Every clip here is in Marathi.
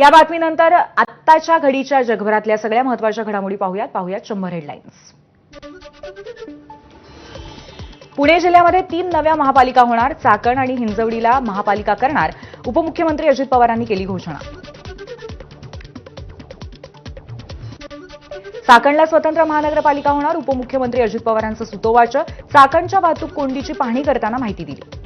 या बातमीनंतर आत्ताच्या घडीच्या जगभरातल्या सगळ्या महत्त्वाच्या घडामोडी पाहूयात. पाहूयात शंभर हेडलाईन्स. पुणे जिल्ह्यामध्ये तीन नव्या महापालिका होणार. चाकण आणि हिंजवडीला महापालिका करणार. उपमुख्यमंत्री अजित पवारांनी केली घोषणा. चाकणला स्वतंत्र महानगरपालिका होणार. उपमुख्यमंत्री अजित पवारांचं सुतोवाच. चाकणच्या वाहतूक कोंडीची पाहणी करताना माहिती दिली.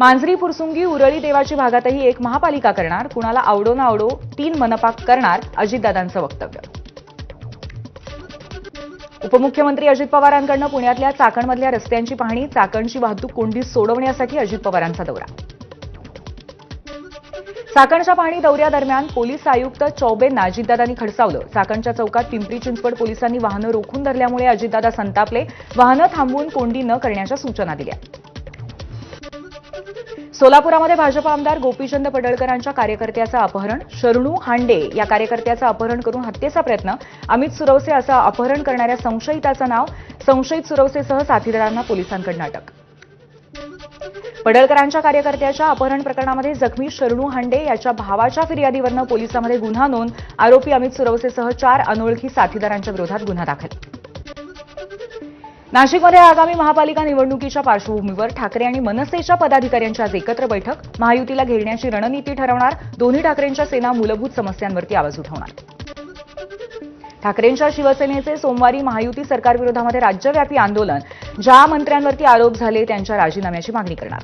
मांजरी फुरसुंगी उरळी देवाची भागातही एक महापालिका करणार. कुणाला आवडो ना आवडो तीन मनपाक करणार अजितदादांचं वक्तव्य. उपमुख्यमंत्री अजित पवारांकडनं पुण्यातल्या चाकणमधल्या रस्त्यांची पाहणी चाकणची वाहतूक कोंडी सोडवण्यासाठी अजित पवारांचा दौरा. चाकणच्या पाहणी दौऱ्यादरम्यान पोलीस आयुक्त चौबेंना अजितदादांनी खडसावलं. चाकणच्या चौकात पिंपरी चिंचवड पोलिसांनी वाहनं रोखून धरल्यामुळे अजितदादा संतापले. वाहनं थांबवून कोंडी न करण्याच्या सूचना दिल्या. सोलापुरामध्ये भाजप आमदार गोपीचंद पडळकरांच्या कार्यकर्त्याचं अपहरण शरणू हांडे या कार्यकर्त्याचं अपहरण करून हत्येचा प्रयत्न अमित सुरवसे असं अपहरण करणाऱ्या संशयिताचं नाव संशयित सुरवसेसह साथीदारांना पोलिसांकडून अटक. पडळकरांच्या कार्यकर्त्याच्या अपहरण प्रकरणामध्ये जखमी शरणू हांडे याच्या भावाच्या फिर्यादीवरनं पोलिसांमध्ये गुन्हा नोंद आरोपी अमित सुरवसेसह चार अनोळखी साथीदारांच्या विरोधात गुन्हा दाखल. नाशिकमध्ये आगामी महापालिका निवडणुकीच्या पार्श्वभूमीवर ठाकरे आणि मनसेच्या पदाधिकाऱ्यांची आज एकत्र बैठक महायुतीला घेरण्याची रणनीती ठरवणार दोन्ही ठाकरेंच्या सेना मूलभूत समस्यांवरती आवाज उठवणार. ठाकरेंच्या शिवसेनेचे सोमवारी महायुती सरकारविरोधामध्ये राज्यव्यापी आंदोलन ज्या मंत्र्यांवरती आरोप झाले त्यांच्या राजीनाम्याची मागणी करणार.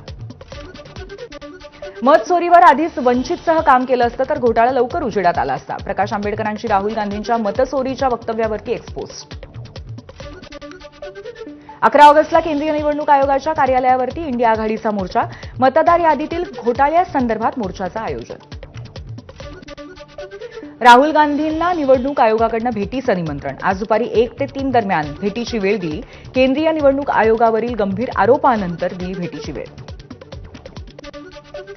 मत चोरीवर आधीच वंचितसह काम केलं असतं तर घोटाळा लवकर उजेडात आला असता. प्रकाश आंबेडकरांची राहुल गांधींच्या मतचोरीच्या वक्तव्यावरती एक्सपोस्ट अकरा ऑगस्टला केंद्रीय निवडणूक आयोगाच्या कार्यालयावरती इंडिया आघाडीचा मोर्चा मतदार यादीतील घोटाळ्यासंदर्भात मोर्चाचं आयोजन. राहुल गांधींना निवडणूक आयोगाकडनं भेटीचं निमंत्रण. आज दुपारी एक ते तीन दरम्यान भेटीची वेळ दिली. केंद्रीय निवडणूक आयोगावरील गंभीर आरोपानंतर दिली भेटीची वेळ.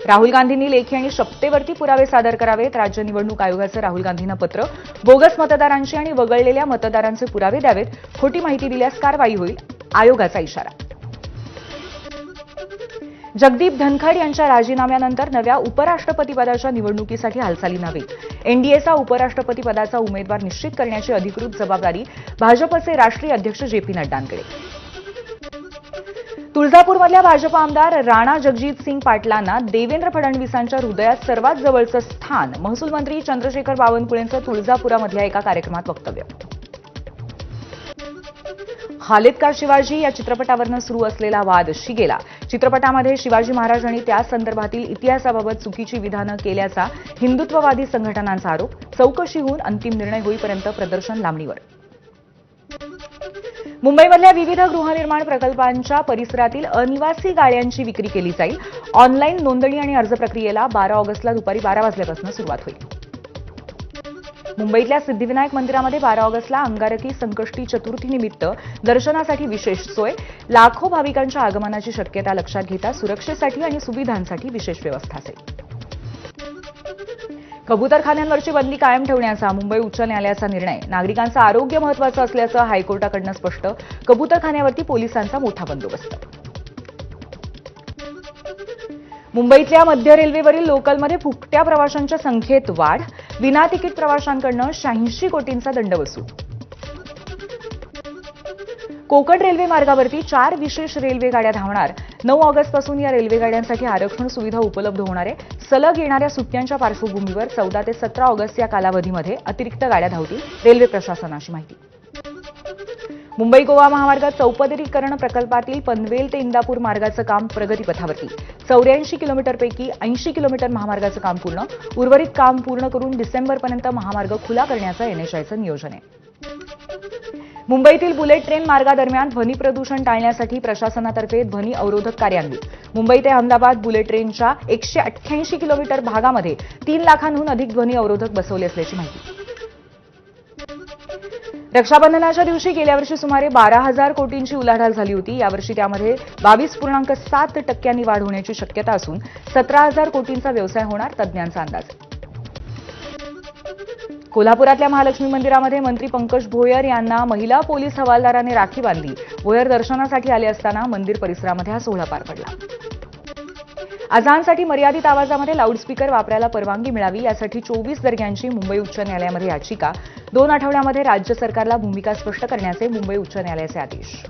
राहुल गांधींनी लेखी आणि शपथेवरती पुरावे सादर करावेत. राज्य निवडणूक आयोगाचं राहुल गांधींना पत्र. बोगस मतदारांची आणि वगळलेल्या मतदारांचे पुरावे द्यावेत. खोटी माहिती दिल्यास कारवाई होईल. आयोगाचा इशारा. जगदीप धनखड यांच्या राजीनाम्यानंतर नव्या उपराष्ट्रपतीपदाच्या निवडणुकीसाठी हालचाली नव्हे एनडीएचा उपराष्ट्रपती पदाचा उमेदवार निश्चित करण्याची अधिकृत जबाबदारी भाजपचे राष्ट्रीय अध्यक्ष जे पी नड्डांकडे. तुळजापूरमधल्या भाजप आमदार राणा जगजित सिंग पाटलांना देवेंद्र फडणवीसांच्या हृदयात सर्वात जवळचं स्थान. महसूल मंत्री चंद्रशेखर बावनकुळेंचं तुळजापुरामधल्या एका कार्यक्रमात वक्तव्य. खालिद का शिवाजी या चित्रपटावरनं सुरू असलेला वाद शिगेला. चित्रपटामध्ये शिवाजी महाराज आणि त्या संदर्भातील इतिहासाबाबत चुकीची विधानं केल्याचा हिंदुत्ववादी संघटनांचा आरोप चौकशी होऊन अंतिम निर्णय होईपर्यंत प्रदर्शन लांबणीवर. मुंबईमधल्या विविध गृहनिर्माण प्रकल्पांच्या परिसरातील अनिवासी गाळ्यांची विक्री केली जाईल. ऑनलाईन नोंदणी आणि अर्ज प्रक्रियेला बारा ऑगस्टला दुपारी बारा वाजल्यापासून सुरुवात होईल. मुंबईतल्या सिद्धिविनायक मंदिरामध्ये बारा ऑगस्टला अंगारकी संकष्टी चतुर्थी निमित्त दर्शनासाठी विशेष सोय. लाखो भाविकांच्या आगमनाची शक्यता लक्षात घेता सुरक्षेसाठी आणि सुविधांसाठी विशेष व्यवस्था असेल. कबुतरखान्यांवरची बंदी कायम ठेवण्याचा मुंबई उच्च न्यायालयाचा निर्णय. नागरिकांचं आरोग्य महत्वाचं असल्याचं हायकोर्टाकडनं स्पष्ट. कबुतरखान्यावरती पोलिसांचा मोठा बंदोबस्त. मुंबईतल्या मध्य रेल्वेवरील लोकलमध्ये फुकट्या प्रवाशांच्या संख्येत वाढ. विना तिकीट प्रवाशांकडनं शहाऐंशी कोटींचा दंड वसूल. कोकण रेल्वे मार्गावरती चार विशेष रेल्वे गाड्या धावणार. नऊ ऑगस्टपासून या रेल्वे गाड्यांसाठी आरक्षण सुविधा उपलब्ध होणार आहे. सलग येणाऱ्या सुट्ट्यांच्या पार्श्वभूमीवर चौदा ते सतरा ऑगस्ट या कालावधीमध्ये अतिरिक्त गाड्या धावतील रेल्वे प्रशासनाची माहिती. मुंबई गोवा महामार्ग चौपदरीकरण प्रकल्पातील पनवेल ते इंदापूर मार्गाचं काम प्रगतीपथावरती. चौऱ्याऐंशी किलोमीटरपैकी ऐंशी किलोमीटर महामार्गाचं काम पूर्ण. उर्वरित काम पूर्ण करून डिसेंबरपर्यंत महामार्ग खुला करण्याचं एनएचआयचं नियोजन आहे. मुंबईतील बुलेट ट्रेन मार्गादरम्यान ध्वनी प्रदूषण टाळण्यासाठी प्रशासनातर्फे ध्वनी अवरोधक कार्यान्वित. मुंबई ते अहमदाबाद बुलेट ट्रेनच्या एकशे अठ्ठ्याऐंशी किलोमीटर भागामध्ये तीन लाखांहून अधिक ध्वनी अवरोधक बसवले असल्याची माहिती. रक्षाबंधनाच्या दिवशी गेल्या वर्षी सुमारे बारा हजार कोटींची उलाढाल झाली होती. यावर्षी त्यामध्ये बावीस पूर्णांक सात टक्क्यांनी वाढ होण्याची शक्यता असून सतरा हजार कोटींचा व्यवसाय होणार तज्ज्ञांचा अंदाज. कोल्हापुरातल्या महालक्ष्मी मंदिरामध्ये मंत्री पंकज भोयर यांना महिला पोलीस हवालदाराने राखी बांधली. भोयर दर्शनासाठी आले असताना मंदिर परिसरामध्ये हा सोहळा पार पडला. अजानसाठी मर्यादित आवाजामध्ये लाऊडस्पीकर वापरायला परवानगी मिळावी यासाठी चोवीस दर्ग्यांची मुंबई उच्च न्यायालयामध्ये याचिका. दोन आठवड्यामध्ये राज्य सरकारला भूमिका स्पष्ट करण्याचे मुंबई उच्च न्यायालयाचे आदेश.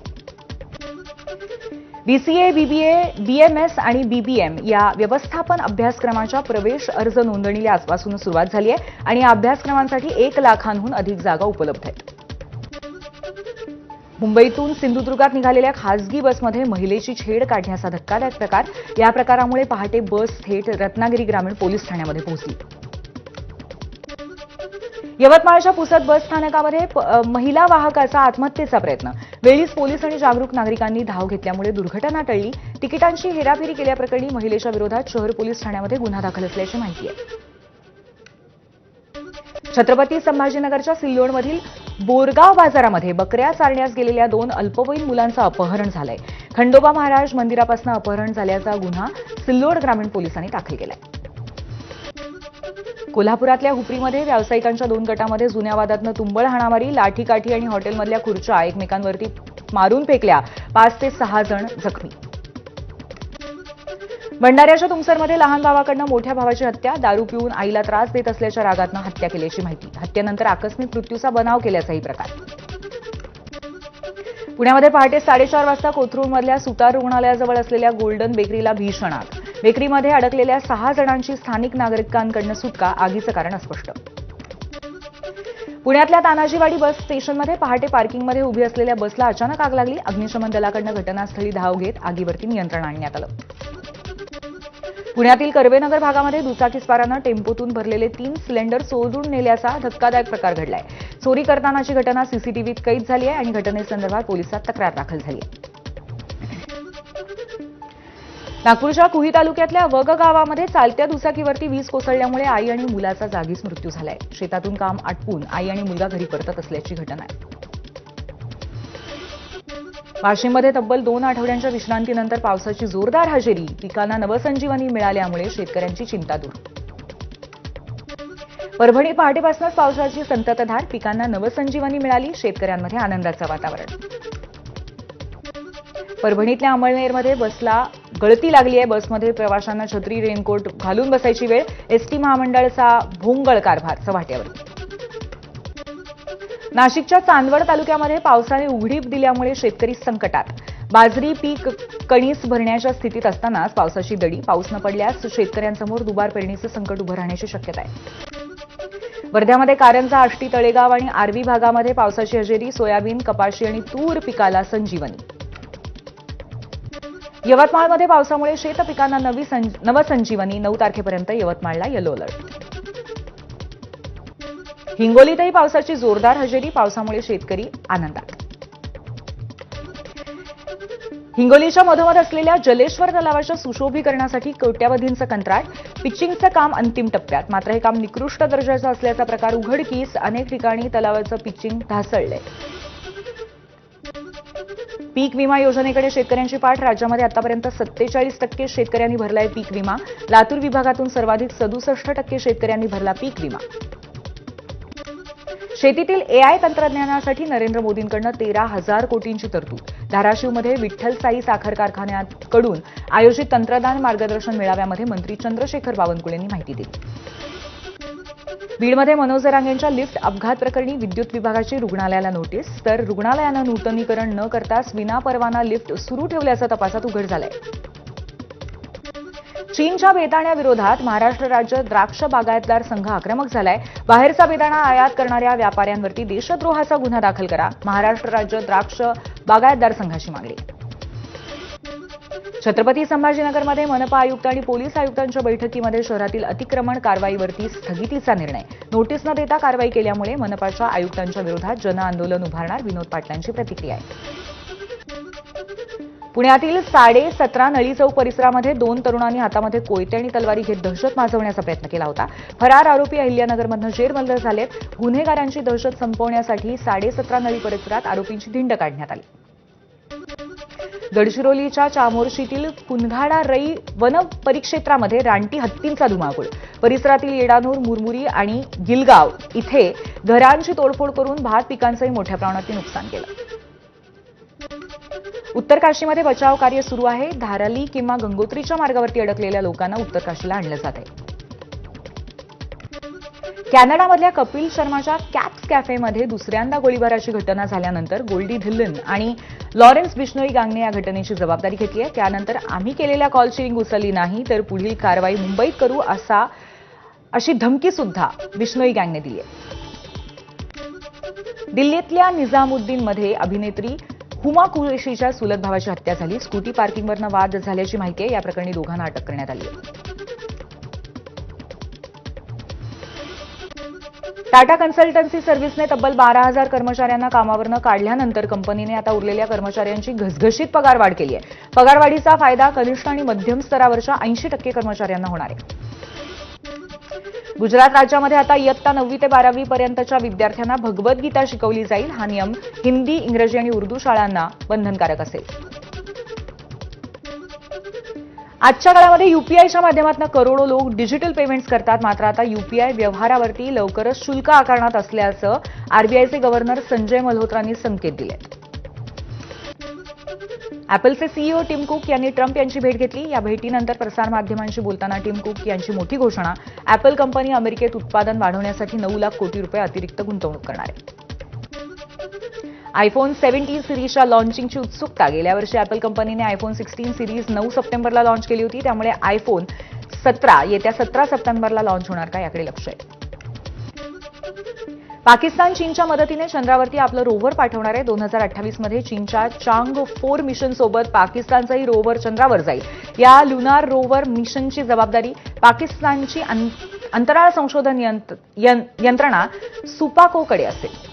बीसीए बीबीए बीएमएस आणि बीबीएम या व्यवस्थापन अभ्यासक्रमाच्या प्रवेश अर्ज नोंदणीला आजपासून सुरुवात झाली आहे आणि या अभ्यासक्रमांसाठी एक लाखांहून अधिक जागा उपलब्ध आहेत. मुंबईतून सिंधुदुर्गात निघालेल्या खासगी बसमध्ये महिलेची छेड काढण्याचा धक्कादायक प्रकार या प्रकारामुळे पहाटे बस थेट रत्नागिरी ग्रामीण पोलीस ठाण्यामध्ये पोहोचली. यवतमाळच्या पुसद बस स्थानकामध्ये महिला वाहकाचा आत्महत्येचा प्रयत्न वेळीच पोलीस आणि जागरूक नागरिकांनी धाव घेतल्यामुळे दुर्घटना टळली. तिकिटांची हेराफेरी केल्याप्रकरणी महिलेच्या विरोधात शहर पोलीस ठाण्यामध्ये गुन्हा दाखल असल्याची माहिती आहे. छत्रपती संभाजीनगरच्या सिल्लोडमधील बोरगाव बाजारामध्ये बकऱ्या चारण्यास गेलेल्या दोन अल्पवयीन मुलांचं अपहरण झालंय. खंडोबा महाराज मंदिरापासून अपहरण झाल्याचा गुन्हा सिल्लोड ग्रामीण पोलिसांनी दाखल केलाय. कोल्हापुरातल्या हुपरीमध्ये व्यावसायिकांच्या दोन गटामध्ये जुन्या वादातनं तुंबळ हाणामारी लाठीकाठी आणि हॉटेलमधल्या खुर्च्या एकमेकांवरती मारून फेकल्या. पाच ते सहा जण जखमी. भंडाऱ्याच्या तुमसरमध्ये लहान भावाकडनं मोठ्या भावाची हत्या. दारू पिऊन आईला त्रास देत असल्याच्या रागातनं हत्या केल्याची माहिती. हत्येनंतर आकस्मिक मृत्यूचा बनाव केल्याचाही प्रकार. पुण्यामध्ये पहाटे साडेचार वाजता कोथरूडमधल्या सुतार रुग्णालयाजवळ असलेल्या गोल्डन बेकरीला भीषण आग. बेकरीमध्ये अडकलेल्या सहा जणांची स्थानिक नागरिकांकडनं सुटका आगीचं कारण अस्पष्ट. पुण्यातल्या तानाजीवाडी बस स्टेशनमध्ये पहाटे पार्किंगमध्ये उभी असलेल्या बसला अचानक आग लागली. अग्निशमन दलाकडनं घटनास्थळी धाव घेत आगीवरती नियंत्रण आणण्यात आलं. पुण्यातील कर्वेनगर भागामध्ये दुचाकीस्वारानं टेम्पोतून भरलेले तीन सिलेंडर चोरून नेल्याचा धक्कादायक प्रकार घडलाय. चोरी करतानाची घटना सीसीटीव्हीत कैद झाली आहे आणि घटनेसंदर्भात पोलिसात तक्रार दाखल झाली आहे. नागपूरच्या कुही तालुक्यातल्या वग गावामध्ये चालत्या दुचाकीवरती वीज कोसळल्यामुळे आई आणि मुलाचा जागीच मृत्यू झालाय. शेतातून काम आटपून आई आणि मुलगा घरी परतत असल्याची घटना आहे. वाशिममध्ये तब्बल दोन आठवड्यांच्या विश्रांतीनंतर पावसाची जोरदार हजेरी पिकांना नवसंजीवनी मिळाल्यामुळे शेतकऱ्यांची चिंता दूर. परभणी पहाटेपासूनच पावसाची संततधार पिकांना नवसंजीवनी मिळाली शेतकऱ्यांमध्ये आनंदाचं वातावरण. परभणीतल्या अमळनेरमध्ये बसला गळती लागली आहे. बसमध्ये प्रवाशांना छत्री रेनकोट घालून बसायची वेळ. एसटी महामंडळचा भोंगळ कारभार चव्हाट्यावर नाशिकच्या चांदवड तालुक्यामध्ये पावसाने उघडीप दिल्यामुळे शेतकरी संकटात. बाजरी पीक कणीस भरण्याच्या स्थितीत असतानाच पावसाची दडी. पाऊस न पडल्यास शेतकऱ्यांसमोर दुबार पेरणीचं संकट उभं राहण्याची शक्यता आहे. वर्ध्यामध्ये कारंजा आष्टी तळेगाव आणि आर्वी भागामध्ये पावसाची हजेरी. सोयाबीन कपाशी आणि तूर पिकाला संजीवनी. यवतमाळमध्ये पावसामुळे शेत पिकांना नवी नवसंजीवनी नऊ तारखेपर्यंत यवतमाळला येलो अलर्ट हिंगोलीतही पावसाची जोरदार हजेरी पावसामुळे शेतकरी आनंदात. हिंगोलीच्या मधोमध असलेल्या जलेश्वर तलावाच्या सुशोभीकरणासाठी कोट्यावधींचं कंत्राट पिचिंगचं काम अंतिम टप्प्यात. मात्र हे काम निकृष्ट दर्जाचं असल्याचा प्रकार उघडकीस अनेक ठिकाणी तलावाचं पिचिंग ढासळलंय. पीक विमा योजनेकडे शेतकऱ्यांची पाठ. राज्यामध्ये आतापर्यंत सत्तेचाळीस टक्के शेतकऱ्यांनी भरलाय पीक विमा. लातूर विभागातून सर्वाधिक सदुसष्ट टक्के शेतकऱ्यांनी भरला पीक विमा. शेतीतील एआय तंत्रज्ञानासाठी नरेंद्र मोदींकडनं तेरा हजार कोटींची तरतूद. धाराशिवमध्ये विठ्ठल साई साखर कारखान्याकडून आयोजित तंत्रज्ञान मार्गदर्शन मेळाव्यामध्ये मंत्री चंद्रशेखर बावनकुळेंनी माहिती दिली. बीडमध्ये मनोज जरांगेंच्या लिफ्ट अपघात प्रकरणी विद्युत विभागाची रुग्णालयाला नोटीस. तर रुग्णालयानं नूतनीकरण न करताच विनापरवाना लिफ्ट सुरू ठेवल्याचं तपासात उघड झालंय. चीनच्या बेदाण्याविरोधात महाराष्ट्र राज्य द्राक्ष बागायतदार संघ आक्रमक झालाय. बाहेरचा बेदाणा आयात करणाऱ्या व्यापाऱ्यांवरती देशद्रोहाचा गुन्हा दाखल करा. महाराष्ट्र राज्य द्राक्ष बागायतदार संघाची मागणी. छत्रपती संभाजीनगरमध्ये मनपा आयुक्त आणि पोलीस आयुक्तांच्या बैठकीमध्ये शहरातील अतिक्रमण कारवाईवरती स्थगितीचा निर्णय. नोटीस न देता कारवाई केल्यामुळे मनपाच्या आयुक्तांच्या विरोधात जनआंदोलन उभारणार विनोद पाटलांची प्रतिक्रिया आहे. पुण्यातील साडे सतरा नळी चौक परिसरामध्ये दोन तरुणांनी हातामध्ये कोयते आणि तलवारी घेत दहशत माजवण्याचा प्रयत्न केला होता. फरार आरोपी अहिल्यानगरमधनं जेरबंद झालेत. गुन्हेगारांची दहशत संपवण्यासाठी साडे सतरा नळी परिसरात आरोपींची धिंड काढण्यात आली. गडचिरोलीच्या चामोर्शीतील कुनघाडा रई वन परिक्षेत्रामध्ये रानटी हत्तींचा धुमाकूळ. परिसरातील येडानूर मुरमुरी आणि गिलगाव इथे घरांची तोडफोड करून भात पिकांचंही मोठ्या प्रमाणात नुकसान केलं. उत्तर काशीमध्ये बचाव कार्य सुरू आहे. धाराली किंवा गंगोत्रीच्या मार्गावरती अडकलेल्या लोकांना उत्तर काशीला आणलं जात आहे. कॅनडामधल्या कपिल शर्माच्या कॅप्स कॅफेमध्ये दुसऱ्यांदा गोळीबाराची घटना झाल्यानंतर गोल्डी धिल्लन आणि लॉरेन्स बिश्नोई गांगने या घटनेची जबाबदारी घेतली आहे. त्यानंतर आम्ही केलेल्या कॉलची रिंग उचलली नाही तर पुढील कारवाई मुंबईत करू असा अशी धमकी सुद्धा बिश्नोई गँगने दिली आहे. दिल्लीतल्या निजामुद्दीनमध्ये अभिनेत्री हुमा कुरेशीच्या सुलत भावाची हत्या झाली. स्कूटी पार्किंगवरनं वाद झाल्याची माहिती आहे. या प्रकरणी दोघांना अटक करण्यात आली आहे. टाटा कन्सल्टन्सी सर्व्हिसने तब्बल बारा हजार कर्मचाऱ्यांना कामावरनं काढल्यानंतर कंपनीने आता उरलेल्या कर्मचाऱ्यांची घसघशीत पगारवाढ केली आहे. पगारवाढीचा फायदा कनिष्ठ आणि मध्यम स्तरावरच्या ऐंशी टक्के कर्मचाऱ्यांना होणार आहे. गुजरात राज्यामध्ये आता इयत्ता नववी ते बारावी पर्यंतच्या विद्यार्थ्यांना भगवद्गीता शिकवली जाईल. हा नियम हिंदी इंग्रजी आणि उर्दू शाळांना बंधनकारक असेल. आजच्या काळामध्ये युपीआयच्या माध्यमातून करोडो लोक डिजिटल पेमेंट्स करतात. मात्र आता युपीआय व्यवहारावरती लवकरच शुल्क आकारण्यात असल्याचं आरबीआयचे गव्हर्नर संजय मल्होत्रांनी संकेत दिले. ऍपलचे सीईओ टिम कुक यांनी ट्रम्प यांची भेट घेतली. या भेटीनंतर प्रसारमाध्यमांशी बोलताना टिम कुक यांची मोठी घोषणा. ऍपल कंपनी अमेरिकेत उत्पादन वाढवण्यासाठी नऊ लाख कोटी रुपये अतिरिक्त गुंतवणूक करणार आहे. आयफोन सेव्हन्टीन सिरीजच्या लॉन्चिंगची उत्सुकता. गेल्या वर्षी ऍपल कंपनीने आयफोन सिक्स्टीन सिरीज नऊ सप्टेंबरला लॉन्च केली होती. त्यामुळे आयफोन सतरा येत्या सतरा सप्टेंबरला लॉन्च होणार का याकडे लक्ष आहे. पाकिस्तान चीनच्या मदतीने चंद्रावरती आपलं रोव्हर पाठवणार आहे. दोन हजार अठ्ठावीसमध्ये चीनच्या चांग फोर मिशन सोबत पाकिस्तानचाही रोव्हर चंद्रावर जाईल. या लुनार रोव्हर मिशनची जबाबदारी पाकिस्तानची अंतराळ संशोधन यंत्र- यं- यंत्रणा सुपाकोकडे असेल.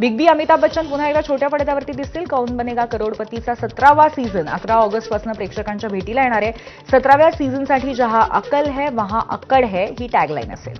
बिग बी अमिताभ बच्चन पुन्हा एकदा छोट्या पडद्यावरती दिसतील. कौन बनेगा करोडपतीचा सतरावा सीझन अकरा ऑगस्टपासून प्रेक्षकांच्या भेटीला येणार आहे. सतराव्या सीझनसाठी जहा अकल है वहा अक्कड है ही टॅगलाईन असेल.